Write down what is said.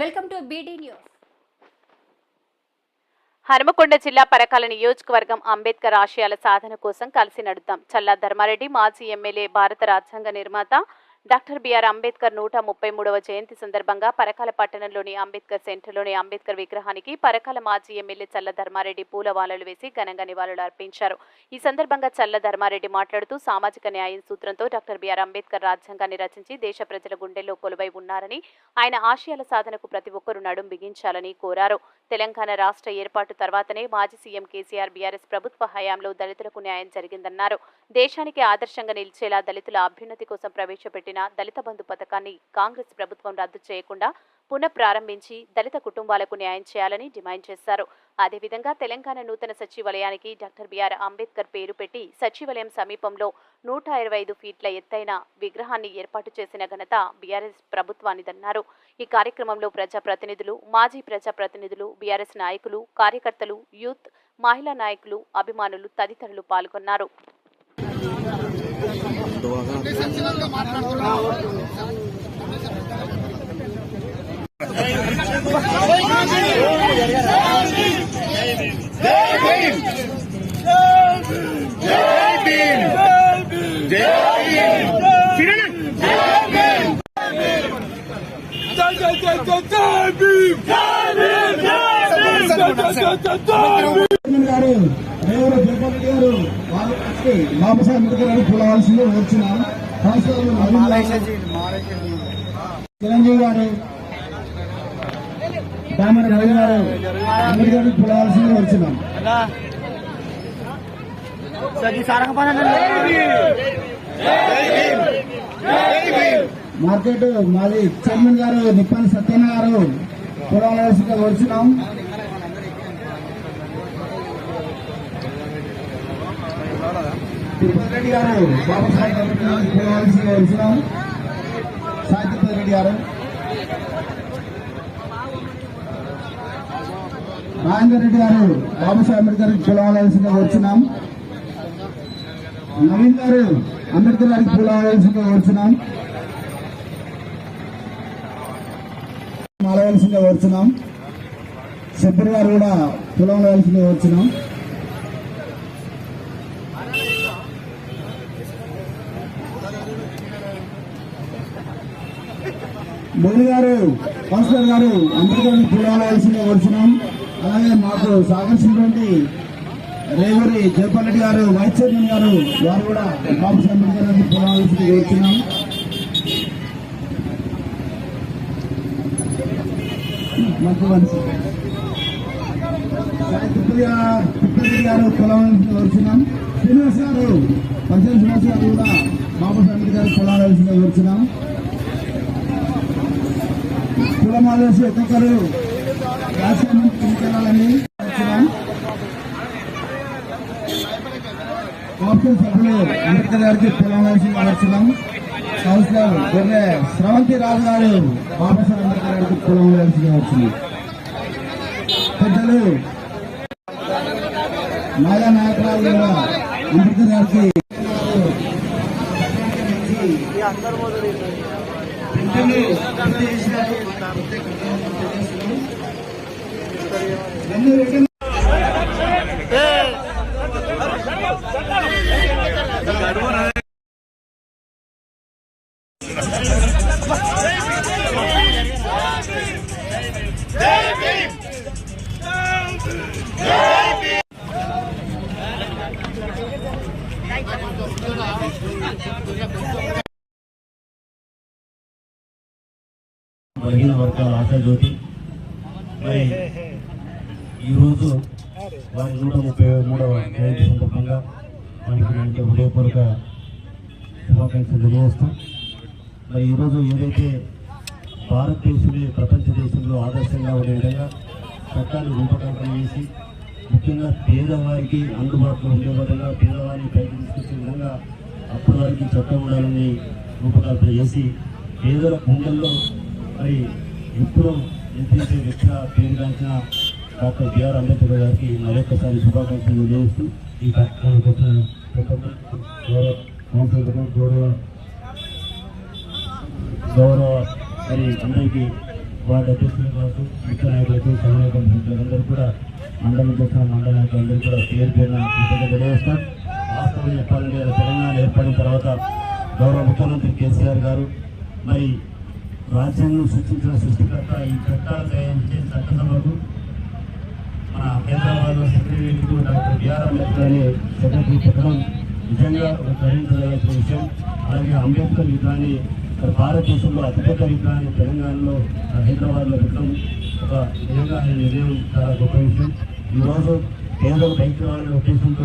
Welcome to BD news Hanumakonda జిల్లా పరకాల నియోజకవర్గం అంబేద్కర్ ఆశయాల సాధన కోసం కలిసి నడుద్దాం. చల్లా ధర్మారెడ్డి మాజీ ఎమ్మెల్యే భారత రాజ్యాంగ నిర్మాత డాక్టర్ బిఆర్ అంబేద్కర్ నూట ముప్పై మూడవ జయంతి సందర్భంగా పరకాల పట్టణంలోని అంబేద్కర్ సెంటర్లోని అంబేద్కర్ విగ్రహానికి పరకాల మాజీ ఎమ్మెల్యే చల్ల ధర్మారెడ్డి పూలవాలలు వేసి ఘనంగా నివాళులు అర్పించారు. ఈ సందర్భంగా చల్ల ధర్మారెడ్డి మాట్లాడుతూ సామాజిక న్యాయం సూత్రంతో డాక్టర్ బిఆర్ అంబేద్కర్ రాజ్యాంగాన్ని రచించి దేశ ప్రజల గుండెల్లో కొలువై ఉన్నారని ఆయన ఆశయాల సాధనకు ప్రతి ఒక్కరూ నడుం బిగించాలని కోరారు. తెలంగాణ రాష్ట్ర ఏర్పాటు తర్వాతనే మాజీ సీఎం కేసీఆర్ బీఆర్ఎస్ ప్రభుత్వ హయాంలో దళితులకు న్యాయం జరిగిందన్నారు. దేశానికి ఆదర్శంగా నిలిచేలా దళితుల అభ్యున్నతి కోసం ప్రవేశపెట్టిన దళిత బంధు పథకాన్ని కాంగ్రెస్ ప్రభుత్వం రద్దు చేయకుండా పునఃప్రారంభించి దళిత కుటుంబాలకు న్యాయం చేయాలని డిమాండ్ చేశారు. అదేవిధంగా తెలంగాణ నూతన సచివాలయానికి డాక్టర్ బిఆర్ అంబేద్కర్ పేరు పెట్టి సచివాలయం సమీపంలో నూట ఇరవై ఐదు ఫీట్ల ఎత్తైన విగ్రహాన్ని ఏర్పాటు చేసిన ఘనత బీఆర్ఎస్ ప్రభుత్వానిదన్నారు ఈ కార్యక్రమంలో ప్రజాప్రతినిధులు మాజీ ప్రజాప్రతినిధులు బీఆర్ఎస్ నాయకులు కార్యకర్తలు యూత్ మహిళా నాయకులు అభిమానులు తదితరులు పాల్గొన్నారు. జై జై జై జై భీమ్ గారు రేవూరు జగన్ గారు వాళ్ళకి బాబాసాహెబ్ అంబేద్కర్ గారు చూడవలసింది వచ్చిన చిరంజీవి గారు దామర రవి గారు అంబేద్కర్ వచ్చినాం. మార్కెట్ మాది చైర్మన్ గారు నిప్పాని సత్యన్న గారు వచ్చినాం. తిరుపతి రెడ్డి గారు బాబాసాహెబ్ అంబేద్కర్ గారిని చూడవలసిందిగా వచ్చినాం సాహిత్య రెడ్డి గారు. రాజేందర్ రెడ్డి గారు బాబాసాహెబ్ అంబేద్కర్ పిలవాల్సిందిగా వచ్చినాం నవీన్ గారు అంబేద్కర్ గారికి పిలవాల్సిందిగా వచ్చినాం మాలవలసిందిగా వచ్చినాం సభ్యుడు గారు కూడా పిలవలసిందిగా వచ్చినాం మోదీ గారు కౌన్సిలర్ గారు అందరికీ పిలవలసిందిగా వచ్చినాం అలాగే మాకు సహకరించినటువంటి రేవూరి జయపాల్రెడ్డి గారు వైస్ చైర్మన్ గారు వారు కూడా బాబు సాహెబ్ అంబేద్కర్ గారిని వచ్చినాం మంచి తిప్పతి గారు తిప్పతి వచ్చినాం శ్రీనివాస్ గారు పంచాయతీ శ్రీనివాస్ గారు కూడా బాబు సాహెబ్ అంబేద్కర్ గారు పిలవలసిందిగా వచ్చినాం కులమాలేసి ఒక్కొక్కరు రాష్ట్రం తీసుకెళ్ళాలని కౌన్సిల్ సభ్యులు అంబేద్కర్ గారికి పిలవలసి మార్చడం కౌన్సిలర్ గొర్రె స్రవంతి రాజు గారు బాబాసాహెబ్ అంబేద్కర్ గారికి పిలవలసి వచ్చింది పెద్దలు మహిళా నాయకురాలు కూడా అంబేద్కర్ గారికి వెంటనే చేసినారు. వెంటనే వెంటనే బలహీన వర్గాల ఆశాజ్యోతి మరి ఈరోజు వారి నూట ముప్పై మూడవ జయంతి సందర్భంగా వారికి మనకి హృదయపూర్వక శుభాకాంక్షలు తెలియజేస్తాం మరి ఈరోజు ఏదైతే భారతదేశమే ప్రపంచ దేశంలో ఆదర్శంగా ఉండే విధంగా చట్టాన్ని రూపకల్పన చేసి ముఖ్యంగా పేదవారికి అందుబాటులో ఉండే విధంగా పేదవారిని పైకి తీసుకొచ్చే విధంగా అప్పటి వారికి చట్టం ఉండాలని రూపకల్పన చేసి పేదల గుండెల్లో మరి ఎప్పుడూ నిద్రించే వ్యక్తిగా పేరుగాంచిన డాక్టర్ బిఆర్ అంబేద్కర్ గారికి మరొకసారి శుభాకాంక్షలు తెలియజేస్తూ ఈ కార్యక్రమానికి వచ్చిన గౌరవ కౌన్సిలర్లు, గౌరవ గౌరవ మరి అందరికీ వార్డు అధ్యక్షులు కావచ్చు ముఖ్య నాయకులకు సమన్వయ కమిటీ అందరూ కూడా మండలం చేసిన మండల నాయకులందరూ కూడా పేరు పేరున కృతజ్ఞత తెలియజేస్తాం వాస్తవం చెప్పాలంటే తెలంగాణ ఏర్పడిన తర్వాత గౌరవ ముఖ్యమంత్రి కేసీఆర్ గారు మరి రాజ్యాంగం సూచించిన సృష్టికర్త ఈ చట్టాలు తయారు చేసే చట్టసభకు మన హైదరాబాద్ సెక్రటరీకు డాక్టర్ బిఆర్ అంబేద్కర్ అనే సెక్రటరీ పెట్టడం నిజంగా ఒక గ్రహించదగిన విషయం. అలాగే అంబేద్కర్ యుద్ధాన్ని భారతదేశంలో అతిపెద్ద యుద్ధాన్ని తెలంగాణలో హైదరాబాద్లో పెట్టడం ఒక నిజంగా ఆయన నిర్ణయం చాలా గొప్ప విషయం. ఈరోజు పేదలు బయట రావాలనే ఉద్దేశంతో